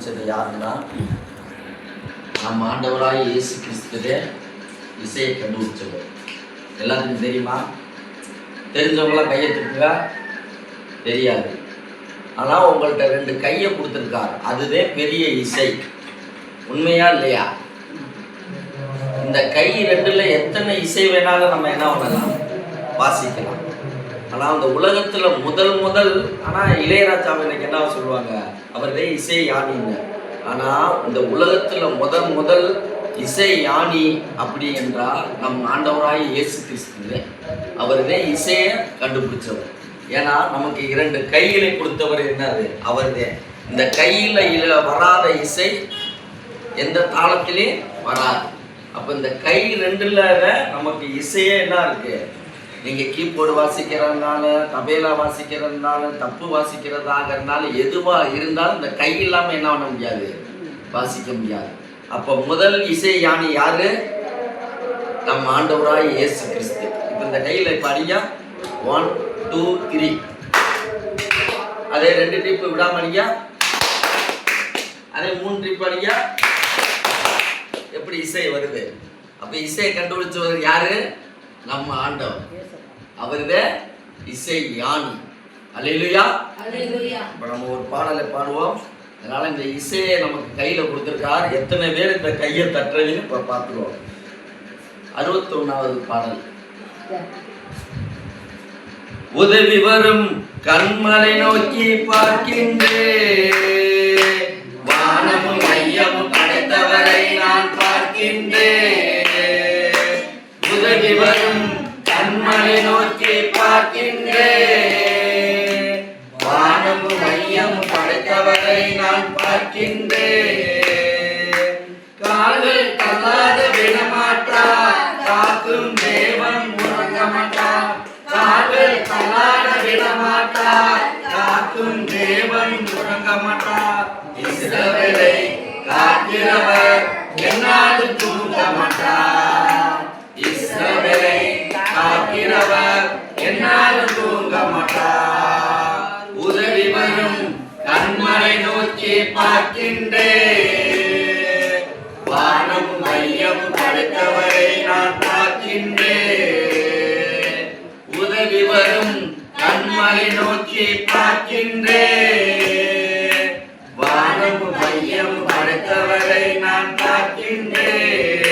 கண்டுபிடிச்சது யாருன்னா நம்ம ஆண்டவராய் இயேசு கிறிஸ்துவே இசையை கண்டுபிடிச்சவர். எல்லாத்துக்கும் தெரியுமா? தெரிஞ்சவங்களாம் கையை தூக்குங்க தெரியாது. ஆனால் உங்கள்கிட்ட ரெண்டு கையை கொடுத்துருக்கார். அதுவே பெரிய இசை. உண்மையா இல்லையா? இந்த கை ரெண்டுல எத்தனை இசை வேணாலும் நம்ம என்ன பண்ணலாம்? வாசிக்கலாம். ஆனால் அந்த உலகத்தில் முதல் முதல் ஆனால் இளையராஜாவை இன்னைக்கு என்ன சொல்லுவாங்க? அவரே இசை யானிங்க ஆனால் இந்த உலகத்துல முதல் முதல் இசை யானி அப்படி என்றால் நம் ஆண்டவராய் இயேசு கிறிஸ்து அவர்தே இசையை கண்டுபிடிச்சவர். ஏன்னா நமக்கு இரண்டு கைகளை கொடுத்தவர் என்னது? அவர்தே. இந்த கையில வராத இசை எந்த தாளத்திலையும் வராது. அப்போ இந்த கை ரெண்டுல நமக்கு இசையே என்ன இருக்கு? நீங்க கீபோர்டு வாசிக்கிறதுனால தபேலா வாசிக்கிறதுனால தப்பு வாசிக்கிறதாக இருந்தாலும் எதுவா இருந்தாலும் இந்த கை இல்லாம என்ன பண்ண முடியாது? வாசிக்க முடியாது. அப்போ முதல் இசை யானி யாரு? நம்ம ஆண்டவராய் இயேசு கிறிஸ்து. இப்போ இந்த கையில இப்போ அடியா ஒன் டூ த்ரீ அதே ரெண்டு ட்ரிப்பு விடாம அடியா அதே மூணு ட்ரிப் அடியா எப்படி இசை வருது? அப்ப இசையை கண்டுபிடிச்சவர் யாரு? நம்ம ஆண்டவர். அவருதே இசை அல்லேலூயா. Hallelujah. இப்போ நம்ம ஒரு பாடலை பாடுவோம். அதனால இந்த இசையை நமக்கு கையில கொடுத்துருக்கார் எத்தனை பேர் இந்த கையை தட்டுறதுன்னு இப்போ பார்த்துருவோம். அறுபத்தொன்னாவது பாடல். உதவி வரும் கண்மலை நோக்கி பார்க்கின்றேன். வானமும் மையமும் படைத்தவரை நான் பார்க்கின்றேன். உதவி வரும் கண்மலை நோக்கி பார்க்கின்றேன் வானம் மையம் படைத்தவரை நான் பார்க்கின்றேன் கால்கள் கல்லாத விடமாட்டா காக்கும் தேவன் உறங்க மாட்டார் கால்கள் கல்லாத விடமாட்டா காக்கும் தேவன் உறங்க மாட்டார் இஸ்ரவேலை காக்கிறவர் என்னாலும் தூங்க மாட்டார் காக்கிறவர் என்னாலும் தூங்க மாட்டார். உதவி வரும் கண்மலை நோக்கி பார்க்கின்றே வானம் மையம் படைத்தவரை நான் பார்க்கின்றே உதவி வரும் கண்மலை நோக்கி பார்க்கின்றே வானம் மையம் படைத்தவரை நான் பார்க்கின்றேன்.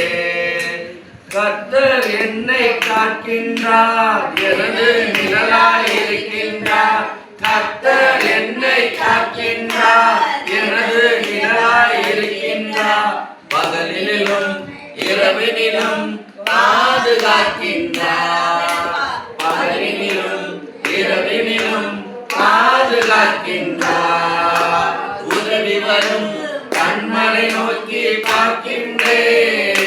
கர்த்தர் என்னை காக்கின்றார் எனது நிழலாய் இருக்கின்றார். கர்த்தர் என்னை காக்கின்றார் எனது நிழலாய் இருக்கின்றார். பகலிலும் இரவினிலும் பாதுகாக்கின்றார். பகலிலும் இரவினிலும் பாதுகாக்கின்றார். உதவி வரும் கண்மலை நோக்கி பார்க்கின்றேன்.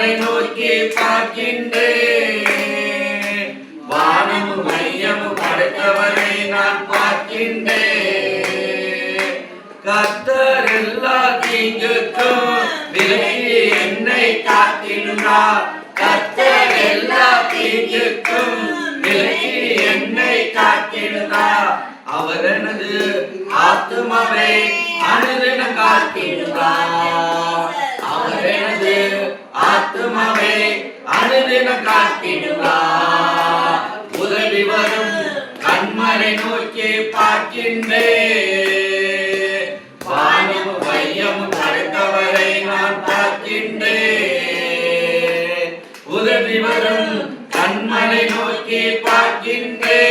வானை நோக்கி பார்க்கின்றேன். வானமும் மையமும் படைத்தவரை நான் பார்க்கின்றேன். கத்தர் எல்லா தீங்குக்கும் விலகி என்னை காத்திருந்தார் கத்தர் எல்லா தீங்குக்கும் விலகி என்னை காத்திருந்தார் அவர் எனது ஆத்துமாவை அனுதினம் காத்திருந்தார் ஆத்துமாவை அனுதினம் காத்திடுவா உதவி வரும் கண்மலை நோக்கி பார்க்கின்றே. வானம் வையம் தடுத்தவரை நான் பார்க்கின்றே. உதவி வரும் கண்மலை நோக்கி பார்க்கின்றே.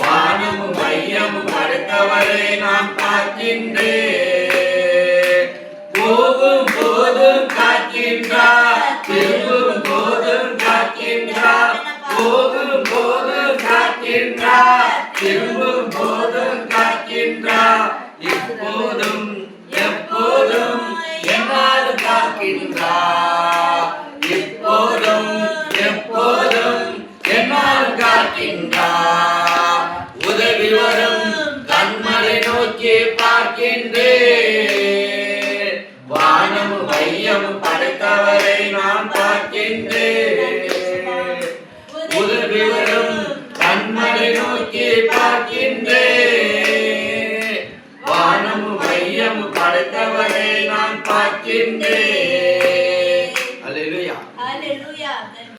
வானம் மையம் தடுத்தவரை நான் பார்க்கின்றேன் காக்கின்றார் திரும்பும் போதும் காக்கின்றார் போதும் போதும் காக்கின்றார் திரும்பும் போதும் காக்கின்றார் எப்போதும் எப்போதும் என்னாலும் காக்கின்றார் எப்போதும் எப்போதும் என்னால் காக்கின்றார் உதவி வரும் கண்மலை நோக்கி பார்க்கின்றேன். வானம் மையம் படைத்தவரை